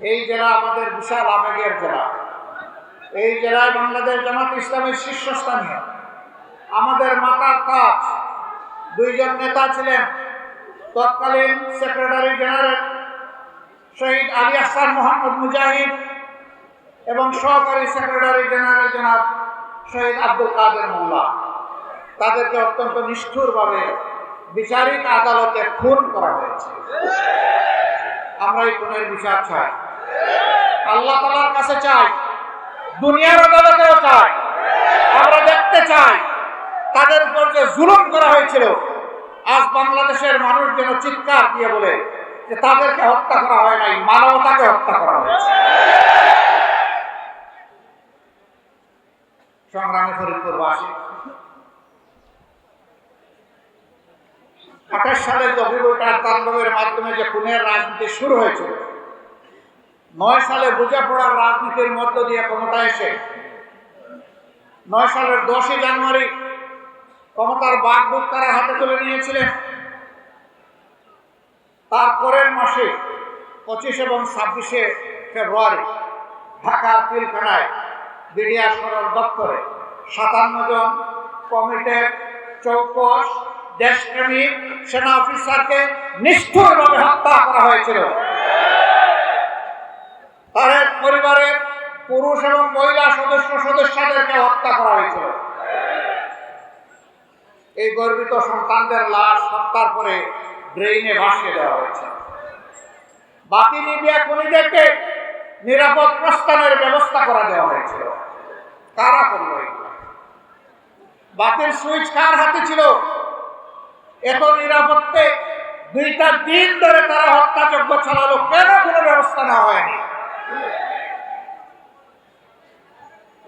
এই জেলা আমাদের বিশাল আবেগের জেলা। এই জেলায় বাংলাদেশ জামাত ইসলামের শীর্ষস্থানীয় আমাদের মাতার কাজ, দুইজন নেতা ছিলেন, তৎকালীন সেক্রেটারি জেনারেল শহীদ আলী আহসান মোহাম্মদ মুজাহিদ এবং সহকারী সেক্রেটারি জেনারেল জনাব শহীদ আব্দুল কাদের মোল্লা। তাদেরকে অত্যন্ত নিষ্ঠুরভাবে বিচারিক আদালতে খুন করা হয়েছে। আমরা এই খুনের বিচার চাই। আল্লাহ তালার কাছে চাই। দুনিয়ার আদালতেও চাই। আমরা দেখতে চাই তাদের উপর যে জুলুম করা হয়েছিল, আজ বাংলাদেশের মানুষ যেন চিৎকার দিয়ে বলে যে তাদেরকে হত্যা করা হয় নাই, মানবতাকে হত্যা করা হয়েছে। সংগ্রামী ফরিদপুরবাসী, আঠাশ সালের গভীরতার তাণ্ডবের মাধ্যমে যে খুনের রাজনীতি শুরু হয়েছিল নয় সালে বোঝাপড়ার রাজনীতির মধ্য দিয়ে ক্ষমতা এসে, নয় সালের দশই জানুয়ারি ক্ষমতার বাগডুক তারা হাতে তুলে নিয়েছিলেন। তারপরের মাসে পঁচিশ এবং ছাব্বিশে ফেব্রুয়ারি ঢাকার পিলখানায় বিডিআর সদর দপ্তরে সাতান্ন জন কমিটের চৌকস দেশপ্রেমিক সেনা অফিসারকে নিষ্ঠুরভাবে হত্যা করা হয়েছিল। তাদের পরিবারের পুরুষ এবং মহিলা সদস্য সদস্যদেরকে হত্যা করা হয়েছিল। এই গর্বিত সন্তানদের লাশ হত্যার পরে ড্রেইনে ভাসিয়ে দেওয়া হয়েছে। বাকি লিবিয়া খুনিদেরকে নিরাপদ প্রস্থানের ব্যবস্থা করা দেওয়া হয়েছিল। কারা করল বাতিল সুইচ কার হাতে ছিল? এত নিরাপত্তে দুইটা দিন ধরে তারা হত্যাযজ্ঞ চালালো, কেন কোনো ব্যবস্থা নেওয়া হয়নি?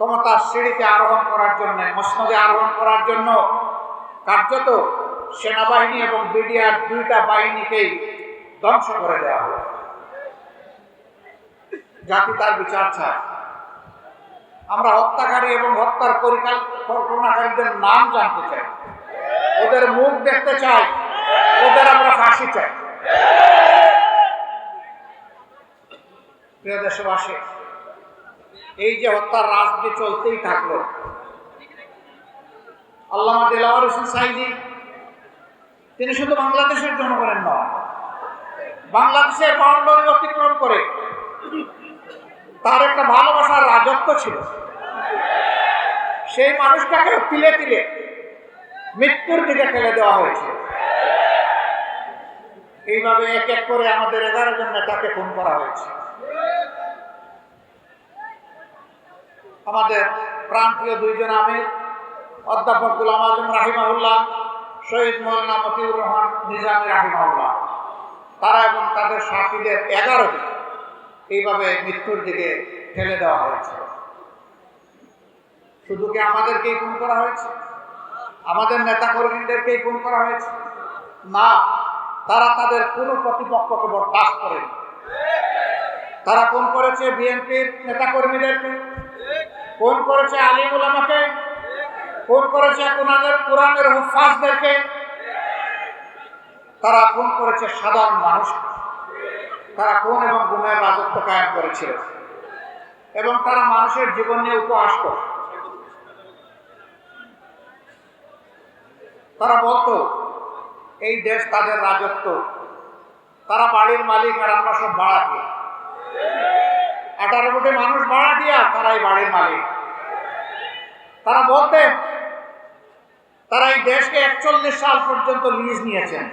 ক্ষমতার সিঁড়িতে আরোহণ করার জন্য, মসনদে আরোহণ করার জন্য কার্যত সেনাবাহিনী এবং বিডিআর দুইটা বাহিনীকেই ধ্বংস করে দেওয়া হলো। জাতি তার বিচার চায়। আমরা হত্যাকারী এবং হত্যার পরিকল্পনাকারীদের নাম জানতে চাই। ওদের মুখ দেখতে চাই। ওদের আমরা ফাঁসি চাই। প্রিয় দেশবাসী এই যে হত্যার রাজনীতি চলতেই থাকল। আল্লামা দিলাওয়ার হোসেন সাইদি, তিনি শুধু বাংলাদেশের জনগণের নয়, বাংলাদেশের বাউন্ডারি অতিক্রম করে তার একটা ভালোবাসার রাজত্ব ছিল। সেই মানুষটাকে তিলে তিলে মৃত্যুর দিকে ফেলে দেওয়া হয়েছে। এইভাবে এক এক করে আমাদের এগারো জন নেতাকে খুন করা হয়েছে। আমাদের প্রান্তীয় দুইজন আমির, অধ্যাপক গুলাম আজম রাহিমাহুল্লাহ, শহীদ মৌলানা মতিউর রহমান নিজামী রাহিমাহুল্লাহ। তারা এবং তাদের সাথীদের এগারো জন এইভাবে মৃত্যুর দিকে ঠেলে দেওয়া হয়েছে। শুধু কি আমাদেরকেই খুন করা হয়েছে? আমাদের নেতা কর্মীদেরকেই খুন করা হয়েছে? না, তারা তাদের কোনো প্রতিপক্ষকে বরদাস্ত করেনি। তারা কোন করেছে বিএনপির নেতা কর্মীদেরকে কোন করেছে আলিমুল আমাকে। কোন করেছে কোরআনের কোরআনের হুফাজদেরকে তারা কোন করেছে সাধারণ মানুষ। তারা কোন এবং গুণের রাজত্ব কায়েম করেছিল। এবং তারা মানুষের জীবন নিয়ে উপহাস করত তারা বলতো, এই দেশ তাদের রাজত্ব। তারা বাড়ির মালিক আর আমরা সব ভাড়াটিয়া আঠারো কোটি মানুষ ভাড়াটিয়া তারা এই বাড়ির মালিক। তারা বলতেন, তারা এই দেশকে একচল্লিশ সাল পর্যন্ত লিজ নিয়েছেন।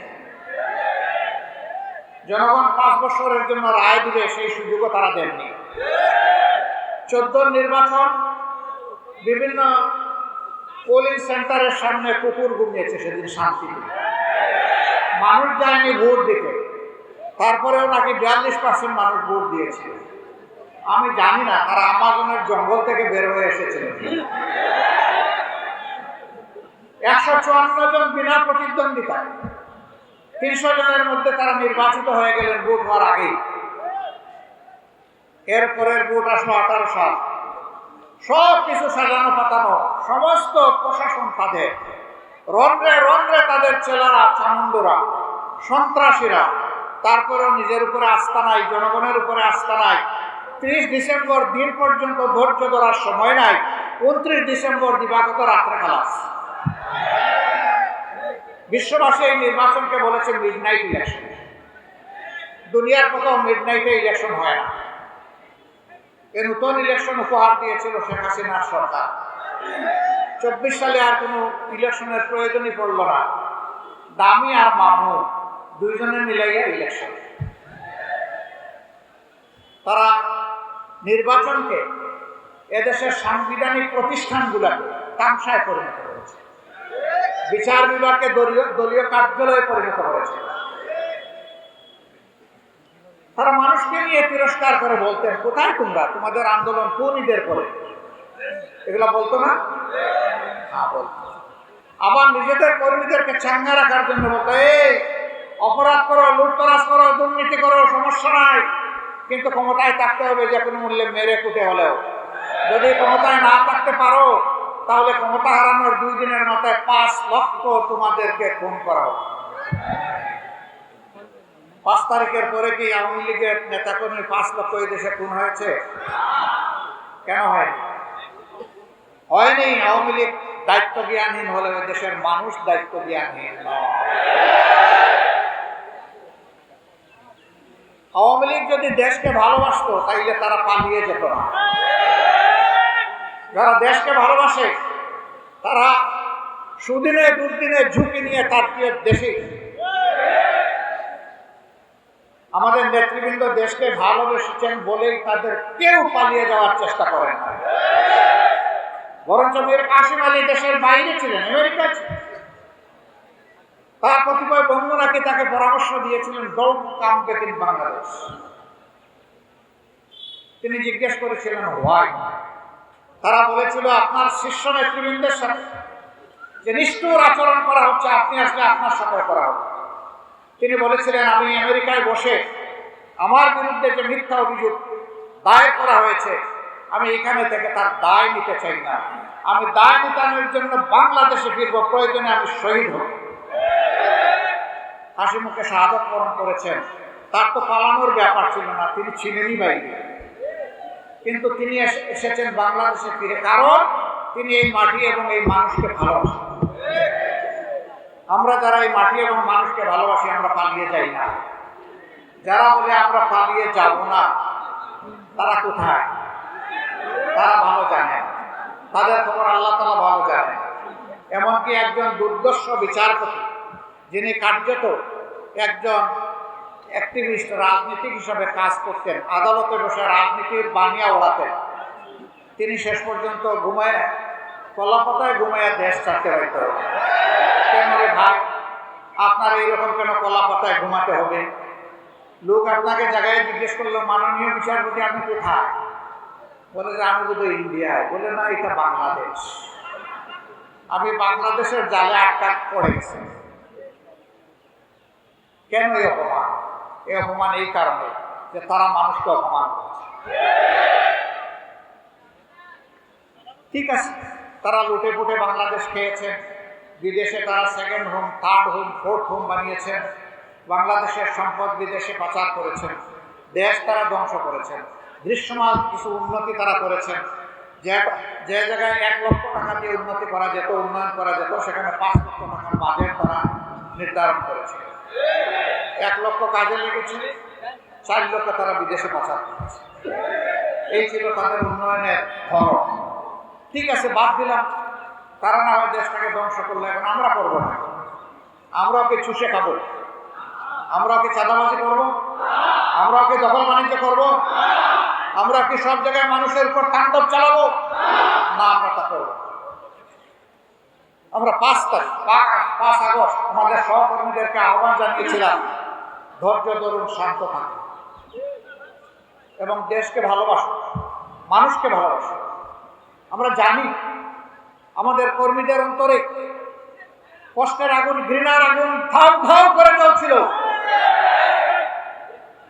জনগণ পাঁচ বছরের জন্য রায় দিবে, সেই সুযোগও তারা দেননি। চোদ্দ নির্বাচন, বিভিন্ন পোলিং সেন্টারের সামনে কুকুর ঘুমিয়েছে সেদিন শান্তিতে। মানুষ যায়নি ভোট দিতে। তারপরেও নাকি বিয়াল্লিশ পার্সেন্ট মানুষ ভোট দিয়েছে। আমি জানি না, তারা আমাজনের জঙ্গল থেকে বের হয়ে এসেছিলেন একশো চুয়ান্ন জন বিনা প্রতিদ্বন্দ্বিতায় তিনশো জনের মধ্যে তারা নির্বাচিত হয়ে গেলেন ভোট হওয়ার আগেই। এরপরের ভোট আসলো আঠারো সাল। সব কিছু সাজানো পাতানো, সমস্ত প্রশাসন তাদের। রন্ধ্রে রন্ধ্রে তাদের ছেলেরা চামুন্ডরা সন্ত্রাসীরা, তারপরেও নিজের উপরে আস্থা নাই, জনগণের উপরে আস্থা নাই। ত্রিশ ডিসেম্বর দিন পর্যন্ত ধৈর্য ধরার সময় নাই। উনত্রিশ ডিসেম্বর দিবাগত রাত্রে খালাস। বিশ্ববাসী এই নির্বাচনকে বলেছে মিড নাইট ইলেকশন দুনিয়ার কোথাও মিড নাইটে ইলেকশন হয় না। এ নতুন ইলেকশন উপহার দিয়েছিল শেখ হাসিনার সরকার। চব্বিশ সালে আর কোনো ইলেকশনের প্রয়োজনই পড়ল না। দামি আর মামু, দুইজনে মিলাইয়া ইলেকশন তারা নির্বাচনকে এদেশের সাংবিধানিক প্রতিষ্ঠানগুলোকে তামসায় পরিণত করেছে। বিচার বিভাগকে দলীয় দলীয় কার্যালয়ে পরিণত করেছে। তারা মানুষকে নিয়ে তিরস্কার করে বলতেন, কোথায় তোমরা? তোমাদের আন্দোলন কোন ঈদের পরে? এগুলো বলতো না? হ্যাঁ বলতো। আবার নিজেদের কর্মীদেরকে চাঙ্গা রাখার জন্য বলতো, এই, অপরাধ করো, লুটতরাজ করো, দুর্নীতি করো, সমস্যা নাই। কিন্তু ক্ষমতায় থাকতে হবে যে কোনো মূল্যে মেরে কুটে হলেও। যদি ক্ষমতায় না থাকতে পারো, তাহলে ক্ষমতা হারানোর দুই দিনের মাথায় পাঁচ লক্ষ তোমাদেরকে খুন করা হবে। পাঁচ তারিখের পরে কি আওয়ামী লীগের নেতাকর্মী পাঁচ লক্ষ এই দেশে খুন হয়েছে? কেন হয়নি? হয়নি, আওয়ামী লীগ দায়িত্ব জ্ঞানহীন হলে দেশের মানুষ দায়িত্ব জ্ঞানহীন নয় আওয়ামী লীগ যদি দেশকে ভালোবাসতো তাইলে তারা পালিয়ে যেত না। যারা দেশকে ভালোবাসে, তারা সুদিনে দুর্দিনে ঝুঁকি নিয়ে তার প্রিয় দেশে। আমাদের নেতৃবৃন্দ দেশকে ভালোবেসেছেন বলেই তাদের কেউ পালিয়ে যাওয়ার চেষ্টা করেন না। বরঞ্চ মীর কাসিম আলী দেশের বাইরে ছিলেন আমেরিকা তার কতিপয় বন্ধুরাকে তাকে পরামর্শ দিয়েছিলেন don't come back in Bangladesh তিনি জিজ্ঞেস করেছিলেন হোয়াই তারা বলেছিল আপনার শীর্ষ নেতৃবৃন্দের সাথে যে নিষ্ঠুর আচরণ করা হচ্ছে আপনি আসলে আপনার সাথে করা হবে। তিনি বলেছিলেন আমি আমেরিকায় বসে আমার বিরুদ্ধে যে মিথ্যা অভিযোগ দায়ের করা হয়েছে আমি এখানে থেকে তার দায় নিতে চাই না। আমি দায় নিতানোর জন্য বাংলাদেশে ফিরব প্রয়োজনে আমি শহীদ হব। হাসি মুখে শাহাদত বরণ করেছেন। তার তো পালানোর ব্যাপার ছিল না তিনি ছিলেনই বাইরে। কিন্তু তিনি এসে- এসেছেন বাংলাদেশে ফিরে। কারণ তিনি এই মাটি এবং এই মানুষকে ভালোবাসেন। আমরা যারা এই মাটি এবং মানুষকে ভালোবাসি, আমরা পালিয়ে যাই না। যারা বলে আমরা পালিয়ে যাব না, তারা কোথায়? তারা ভালো জানে। তাদের খবর আল্লাহ তালা ভালো জানে। এমনকি একজন দুর্দর্শ বিচারপতি, যিনি কার্যত একজন অ্যাক্টিভিস্ট রাজনীতিক হিসাবে কাজ করতেন। আদালতে বসে রাজনীতির বানিয়া ওড়াতেন তিনি শেষ পর্যন্ত ঘুমায় কলাপাতায় ঘুমায় দেশ ছাড়তে হবে কেন রে ভাই, আপনার এইরকম কেন কলাপাতায় ঘুমাতে হবে? লোক আপনাকে জায়গায় জিজ্ঞেস করল, মাননীয় বিচারপতি, আপনি কোথায়? বলে, যে আমি বোধহয় ইন্ডিয়ায়। বলে, না, এটা বাংলাদেশ। আমি বাংলাদেশের জালে আটকা পড়ে গেছি। কেন এই অপমান? এই অপমান এই কারণে যে তারা মানুষকে অপমান করেছে। ঠিক আছে, তারা লুটে পুটে বাংলাদেশ খেয়েছেন বিদেশে তারা second home third home fourth home বানিয়েছেন বাংলাদেশের সম্পদ বিদেশে পাচার করেছেন দেশ তারা ধ্বংস করেছেন দৃশ্যমান কিছু উন্নতি তারা করেছেন যে যে জায়গায় এক লক্ষ টাকা দিয়ে উন্নতি করা যেত, উন্নয়ন করা যেত, সেখানে পাঁচ লক্ষ টাকার বাজেট তারা নির্ধারণ করেছে। এক লক্ষ কাজে লেগেছে চার লক্ষ তারা বিদেশে পাচার এই ছিল তাদের উন্নয়নের ধরন। ঠিক আছে, বাদ দিলাম। তারা না হয় দেশটাকে ধ্বংস করল, এখন আমরা করব না। আমরা ওকে চুষে খাব। আমরা ওকে চাঁদাবাজি করব। আমরা ওকে দখল বাণিজ্য করব। আমরা কি সব জায়গায় মানুষের উপর তাণ্ডব চালাবো। না, আমরা তা করব। আমরা পাঁচ তারিখ, পাঁচ আগস্ট আমাদের সহকর্মীদেরকে আহ্বান জানিয়েছিলাম, ধৈর্য ধরুন, শান্ত থাকুন। এবং দেশকে ভালোবাসুন, মানুষকে ভালোবাসুন। আমরা জানি আমাদের কর্মীদের অন্তরে কষ্টের আগুন, ঘৃণার আগুন ধাউ ধাউ করে জ্বলছিল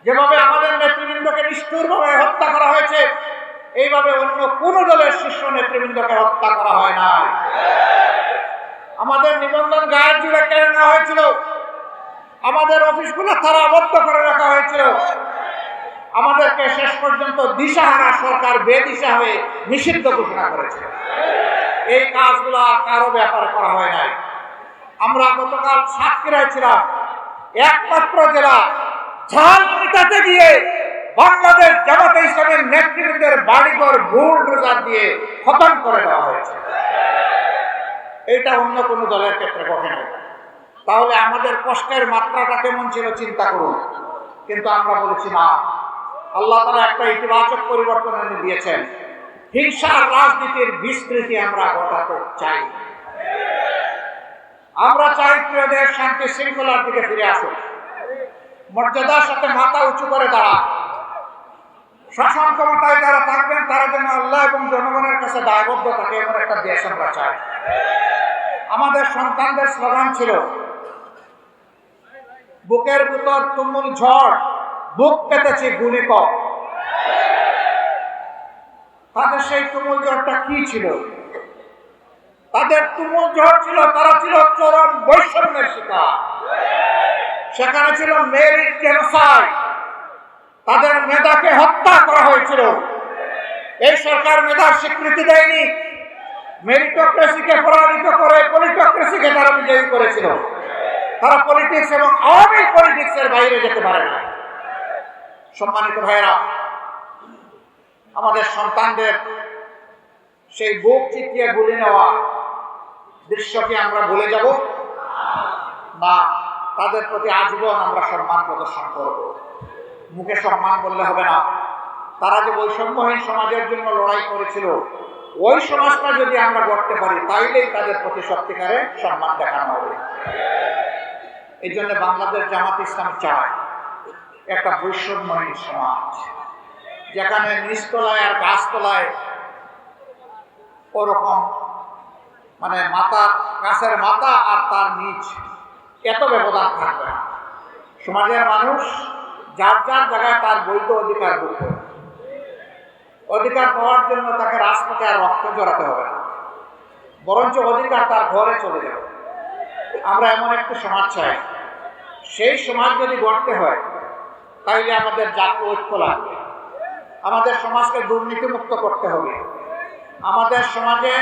যেভাবে আমাদের নেতৃবৃন্দকে নিষ্ঠুরভাবে হত্যা করা হয়েছে, এইভাবে অন্য কোন দলের শীর্ষ নেতৃবৃন্দকে হত্যা করা হয় না আমাদের নিবন্ধন গায়ের জুড়ে কেড়ে নেওয়া হয়েছিল। আমাদের অফিসগুলো তারাবদ্ধ করে রাখা হয়েছিল। আমাদেরকে শেষ পর্যন্ত দিশাহারা সরকার বেদিশা হয়ে নিষিদ্ধ ঘোষণা করেছে। এই কাজগুলো আর কারও ব্যাপারে করা হয় নাই। আমরা গতকাল সাতক্ষীরায় ছিলাম। একমাত্র জেলা ঝাল মিটাতে গিয়ে বাংলাদেশ জামাতে ইসলামের নেতৃত্বের বাড়িঘর ভুল রোজার দিয়ে খতম করে দেওয়া হয়েছে। এটা অন্য কোনো দলের ক্ষেত্রে ঘটে তাহলে আমাদের কষ্টের মাত্রাটা কেমন ছিল চিন্তা করুন। কিন্তু আমরা বলেছি না। আল্লাহ তারা একটা ইতিবাচক পরিবর্তন এনে দিয়েছেন। হিংসার রাজনীতির বিস্তৃতি আমরা ঘটাতে চাই। আমরা চাই প্রিয় দেশ শান্তি শৃঙ্খলার দিকে ফিরে আসুক। মর্যাদার সাথে মাথা উঁচু করে দাঁড়া শাসন ক্ষমতায় যারা থাকবেন, তারা যেন আল্লাহ এবং জনগণের কাছে দায়বদ্ধ থাকে, এমন একটা দেশ আমরা চাই। আমাদের সন্তানদের স্লোগান ছিল, বুকের ভিতর তুমুল ঝড়, বুক পেতেছে গুলি তাদের সেই তুমুল ঝড়টা কি ছিল? তাদের তুমুল ঝড় ছিল, তারা ছিল চরম বৈষম্যের শিকার। সেখানে ছিল মেরিট জেনোসাইড। তাদের মেধাকে হত্যা করা হয়েছিল। এই সরকার মেধার স্বীকৃতি দেয়নি। মেরিটোক্রেসিকে পরাজিত করে পলিটোক্রেসিকে তারা বিজয়ী করেছিল। তারা পলিটিক্স এবং আওয়ামী পলিটিক্সের বাইরে যেতে পারে না। সম্মানিত ভাইয়েরা, আমাদের সন্তানদের সেই বুক চিতিয়ে গুলি নেওয়া দৃশ্যকে আমরা ভুলে যাব। না, তাদের প্রতি আজীবন আমরা সম্মান প্রদর্শন করব। মুখে সম্মান করলে হবে না। তারা যে বৈষম্যহীন সমাজের জন্য লড়াই করেছিল। ওই সমাজটা যদি আমরা গড়তে পারি, তাইলেই তাদের প্রতি সত্যিকারে সম্মান দেখানো হবে। এই জন্য বাংলাদেশ জামাত ইসলাম চায় একটা বৈষম্যহীন সমাজ, যেখানে নিচতলায় আর গাছতলায় ওরকম মানে মাথা, গাছের মাথা আর তার নিচ এত ব্যবধান থাকবে সমাজের মানুষ যার যার জায়গায় তার বৈধ অধিকার করবে অধিকার পাওয়ার জন্য তাকে রাজপথে আর রক্ত জড়াতে হবে না। বরঞ্চ অধিকার তার ঘরে চলে যাবে। আমরা এমন একটি সমাজ চাই। সেই সমাজ যদি গড়তে হয়, তাইলে আমাদের জাতীয় ঐক্য লাগবে আমাদের সমাজকে দুর্নীতিমুক্ত করতে হবে। আমাদের সমাজে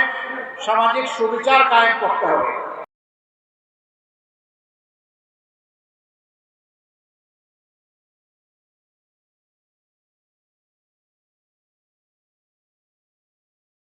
সামাজিক সুবিচার কায়েম করতে হবে।